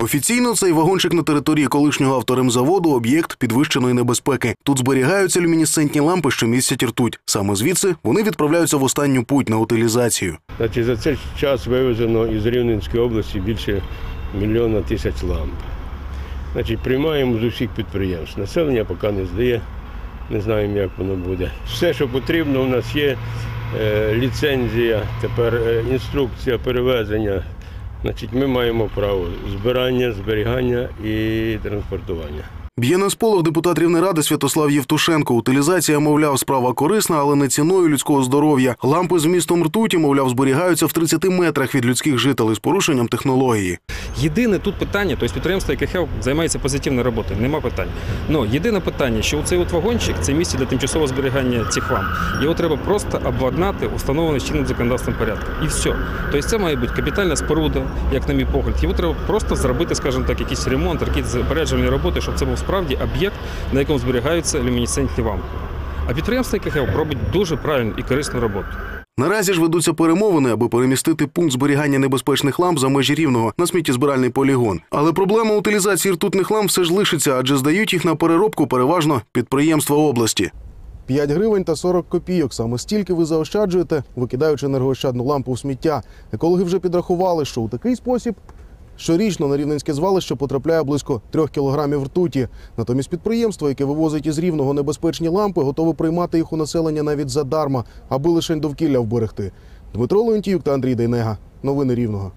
Офіційно цей вагончик на території колишнього авторемзаводу – об'єкт підвищеної небезпеки. Тут зберігаються люмінесцентні лампи, що містять ртуть. Саме звідси вони відправляються в останню путь на утилізацію. Значить, за цей час вивезено із Рівненської області більше мільйона тисяч ламп. Значить, приймаємо з усіх підприємств. Населення поки не здає, не знаємо, як воно буде. Все, що потрібно, у нас є е, ліцензія, тепер е, інструкція перевезення. Значить, ми маємо право збирання, зберігання і транспортування. Б'є на сполох депутат Рівнеради Святослав Євтушенко. Утилізація, мовляв, справа корисна, але не ціною людського здоров'я. Лампи з вмістом ртуті, мовляв, зберігаються в 30 метрах від людських жителей з порушенням технології. Єдине тут питання, тобто підприємство, яке ХЕЛ займається позитивною роботою, нема питань. Ну єдине питання, що цей от вагончик це місце для тимчасового зберігання цих ламп. Його треба просто обладнати установлений чинним законодавством порядком. І все. Тобто це має бути капітальна споруда, як на мій погляд. Його треба просто зробити, скажімо так, якийсь ремонт, якісь запереджувальні роботи, щоб це був справді об'єкт, на якому зберігаються люмінесцентні лампи. А підприємство, яке ХЕЛ, робить дуже правильну і корисну роботу. Наразі ж ведуться перемовини, аби перемістити пункт зберігання небезпечних ламп за межі рівного на сміттєзбиральний полігон. Але проблема утилізації ртутних ламп все ж лишиться, адже здають їх на переробку переважно підприємства області. 5 гривень та 40 копійок. Саме стільки ви заощаджуєте, викидаючи енергоощадну лампу в сміття. Екологи вже підрахували, що у такий спосіб щорічно на рівненське звалище потрапляє близько трьох кілограмів ртуті. Натомість підприємство, яке вивозить із рівного небезпечні лампи, готове приймати їх у населення навіть задарма, аби лише довкілля вберегти. Дмитро Леонтіюк та Андрій Дейнега. Новини рівного.